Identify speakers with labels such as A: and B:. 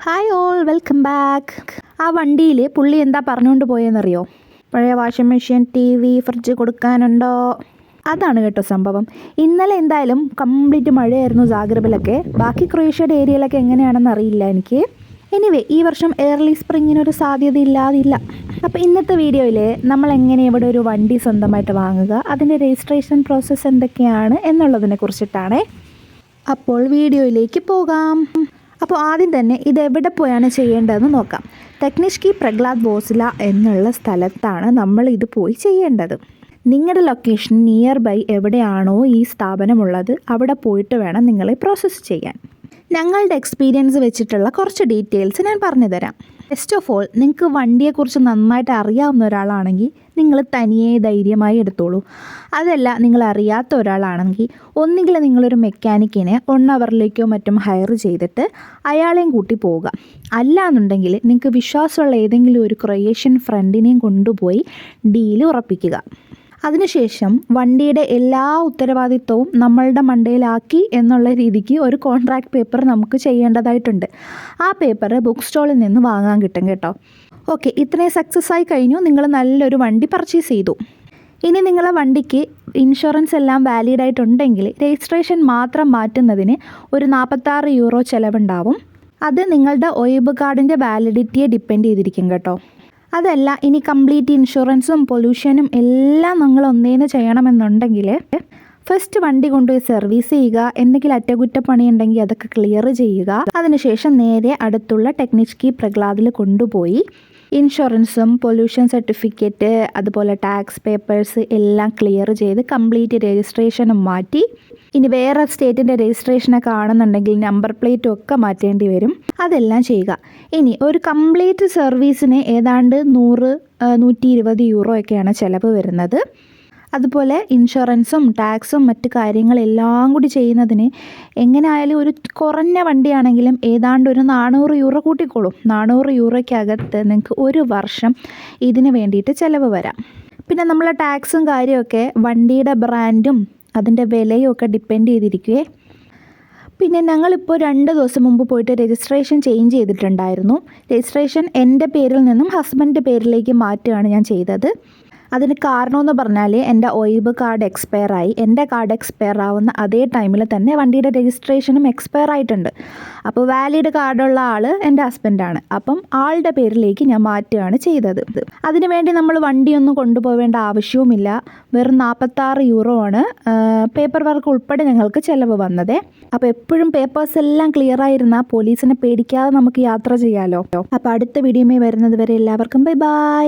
A: Hi all welcome back ആ വണ്ടിയിൽ പുള്ളി എന്താ പറഞ്ഞുകൊണ്ട് പോയെന്നറിയോ? പഴയ washing machine T V fridge കൊടുക്കാനുണ്ടോ? അതാണ് കേട്ടോ സംഭവം. ഇന്നലെ എന്തായാലും കംപ്ലീറ്റ് മഴയായിരുന്നു ജാഗ്രബിലൊക്കെ. ബാക്കി ക്രൊയേഷ്യയുടെ ഏരിയയിലൊക്കെ എങ്ങനെയാണെന്ന് അറിയില്ല എനിക്ക്. എനിവേ ഈ വർഷം ഏർലി സ്പ്രിങ്ങിനൊരു സാധ്യത ഇല്ലാതില്ല അപ്പോൾ ഇന്നത്തെ വീഡിയോയിൽ നമ്മൾ എങ്ങനെ ഇവിടെ ഒരു വണ്ടി സ്വന്തമായിട്ട് വാങ്ങുക അതിന്റെ രജിസ്ട്രേഷൻ പ്രോസസ്സ് എന്തൊക്കെയാണ് എന്നുള്ളതിനെ കുറിച്ചിട്ടാണേ. അപ്പോൾ വീഡിയോയിലേക്ക് പോകാം. അപ്പോൾ ആദ്യം തന്നെ ഇത് എവിടെ പോയാണ് ചെയ്യേണ്ടതെന്ന് നോക്കാം. ടെക്നിഷ്കി പ്രഹ്ലാദ് ബോസില എന്നുള്ള സ്ഥലത്താണ് നമ്മൾ ഇത് പോയി ചെയ്യേണ്ടത്. നിങ്ങളുടെ ലൊക്കേഷൻ നിയർ ബൈ എവിടെയാണോ ഈ സ്ഥാപനമുള്ളത് അവിടെ പോയിട്ട് വേണം നിങ്ങൾ പ്രോസസ്സ് ചെയ്യാൻ. ഞങ്ങളുടെ എക്സ്പീരിയൻസ് വെച്ചിട്ടുള്ള കുറച്ച് ഡീറ്റെയിൽസ് ഞാൻ പറഞ്ഞു തരാം ഫസ്റ്റ് ഓഫ് ഓൾ നിങ്ങൾക്ക് വണ്ടിയെക്കുറിച്ച് നന്നായിട്ട് അറിയാവുന്ന ഒരാളാണെങ്കിൽ നിങ്ങൾ തനിയെ ധൈര്യമായി എടുത്തോളൂ. അതല്ല നിങ്ങൾ അറിയാത്ത ഒരാളാണെങ്കിൽ ഒന്നുകിൽ നിങ്ങളൊരു മെക്കാനിക്കിനെ വൺ അവറിലേക്കോ മറ്റും ഹയർ ചെയ്തിട്ട് അയാളെയും കൂട്ടി പോവുക. അല്ല എന്നുണ്ടെങ്കിൽ നിങ്ങൾക്ക് വിശ്വാസമുള്ള ഏതെങ്കിലും ഒരു ക്രൊയേഷ്യൻ ഫ്രണ്ടിനെയും കൊണ്ടുപോയി ഡീൽ ഉറപ്പിക്കുക. അതിനുശേഷം വണ്ടിയുടെ എല്ലാ ഉത്തരവാദിത്വവും നമ്മളുടെ മണ്ടയിലാക്കി എന്നുള്ള രീതിക്ക് ഒരു കോൺട്രാക്ട് പേപ്പർ നമുക്ക് ചെയ്യേണ്ടതായിട്ടുണ്ട്. ആ പേപ്പർ ബുക്ക് സ്റ്റോളിൽ നിന്ന് വാങ്ങാൻ കിട്ടും കേട്ടോ. ഓക്കെ ഇത്രയും സക്സസ് ആയി കഴിഞ്ഞു. നിങ്ങൾ നല്ലൊരു വണ്ടി പർച്ചേസ് ചെയ്തു. ഇനി നിങ്ങളെ വണ്ടിക്ക് ഇൻഷുറൻസ് എല്ലാം വാലിഡ് ആയിട്ടുണ്ടെങ്കിൽ രജിസ്ട്രേഷൻ മാത്രം മാറ്റുന്നതിന് ഒരു നാൽപ്പത്താറ് യൂറോ ചിലവുണ്ടാവും. അത് നിങ്ങളുടെ ഒയിബ് കാർഡിന്റെ വാലിഡിറ്റിയെ ഡിപ്പെൻഡ് ചെയ്തിരിക്കും കേട്ടോ. അതല്ല ഇനി കംപ്ലീറ്റ് ഇൻഷുറൻസും പൊല്യൂഷനും എല്ലാം നിങ്ങൾ ഒന്നേന്ന് ചെയ്യണമെന്നുണ്ടെങ്കിൽ ഫസ്റ്റ് വണ്ടി കൊണ്ടുപോയി സർവീസ് ചെയ്യുക എന്തെങ്കിലും അറ്റകുറ്റപ്പണി ഉണ്ടെങ്കിൽ അതൊക്കെ ക്ലിയർ ചെയ്യുക. അതിനുശേഷം നേരെ അടുത്തുള്ള ടെക്നിഷ്കി പ്രഹ്ലാദിൽ കൊണ്ടുപോയി ഇൻഷുറൻസും പൊല്യൂഷൻ സർട്ടിഫിക്കറ്റ് അതുപോലെ ടാക്സ് പേപ്പേഴ്സ് എല്ലാം ക്ലിയർ ചെയ്ത് കംപ്ലീറ്റ് രജിസ്ട്രേഷനും മാറ്റി ഇനി വേറെ സ്റ്റേറ്റിന്റെ രജിസ്ട്രേഷനൊക്കെ ആണെന്നുണ്ടെങ്കിൽ നമ്പർ പ്ലേറ്റും ഒക്കെ മാറ്റേണ്ടി വരും. അതെല്ലാം ചെയ്യുക. ഇനി ഒരു കംപ്ലീറ്റ് സർവീസിന് ഏതാണ്ട് നൂറ് നൂറ്റി ഇരുപത് യൂറോ ഒക്കെയാണ് ചിലവ് വരുന്നത്. അതുപോലെ ഇൻഷുറൻസും ടാക്സും മറ്റു കാര്യങ്ങളെല്ലാം കൂടി ചെയ്യുന്നതിന് എങ്ങനെ ആയാലും ഒരു കുറഞ്ഞ വണ്ടിയാണെങ്കിലും ഏതാണ്ട് ഒരു നാനൂറ് യൂറോ കൂട്ടിക്കോളും. നാനൂറ് യൂറോയ്ക്കകത്ത് നിങ്ങൾക്ക് ഒരു വർഷം ഇതിന് വേണ്ടിയിട്ട് ചിലവ് വരാം. പിന്നെ നമ്മളെ ടാക്സും കാര്യമൊക്കെ വണ്ടിയുടെ ബ്രാൻഡും അതിന്റെ വിലയും ഒക്കെ ഡിപ്പെൻഡ് ചെയ്തിരിക്കുകയെ പിന്നെ ഞങ്ങളിപ്പോൾ രണ്ട് ദിവസം മുമ്പ് പോയിട്ട് രജിസ്ട്രേഷൻ ചേഞ്ച് ചെയ്തിട്ടുണ്ടായിരുന്നു. രജിസ്ട്രേഷൻ എന്റെ പേരിൽ നിന്നും ഹസ്ബൻഡിന്റെ പേരിലേക്ക് മാറ്റുകയാണ് ഞാൻ ചെയ്തത്. അതിന് കാരണമെന്ന് പറഞ്ഞാൽ എന്റെ ഒയിബ് കാർഡ് എക്സ്പയർ ആയി എന്റെ കാർഡ് എക്സ്പയർ ആവുന്ന അതേ ടൈമിൽ തന്നെ വണ്ടിയുടെ രജിസ്ട്രേഷനും എക്സ്പയർ ആയിട്ടുണ്ട് അപ്പോൾ വാലിഡ് കാർഡുള്ള ആൾ എന്റെ ഹസ്ബൻഡാണ്. അപ്പം ആളുടെ പേരിലേക്ക് ഞാൻ മാറ്റുകയാണ് ചെയ്തത്. അതിനുവേണ്ടി നമ്മൾ വണ്ടിയൊന്നും കൊണ്ടുപോകേണ്ട ആവശ്യവുമില്ല. വെറും നാൽപ്പത്താറ് യൂറോ ആണ് പേപ്പർ വർക്ക് ഉൾപ്പെടെ ഞങ്ങൾക്ക് ചിലവ് വന്നത്. അപ്പോൾ എപ്പോഴും പേപ്പേഴ്സ് എല്ലാം ക്ലിയർ ആയിരുന്നാൽ പോലീസിനെ പേടിക്കാതെ നമുക്ക് യാത്ര ചെയ്യാമല്ലോ അപ്പോൾ അടുത്ത വീഡിയോമേ വരുന്നത് വരെ എല്ലാവർക്കും ബൈ ബൈ.